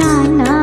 నాన్న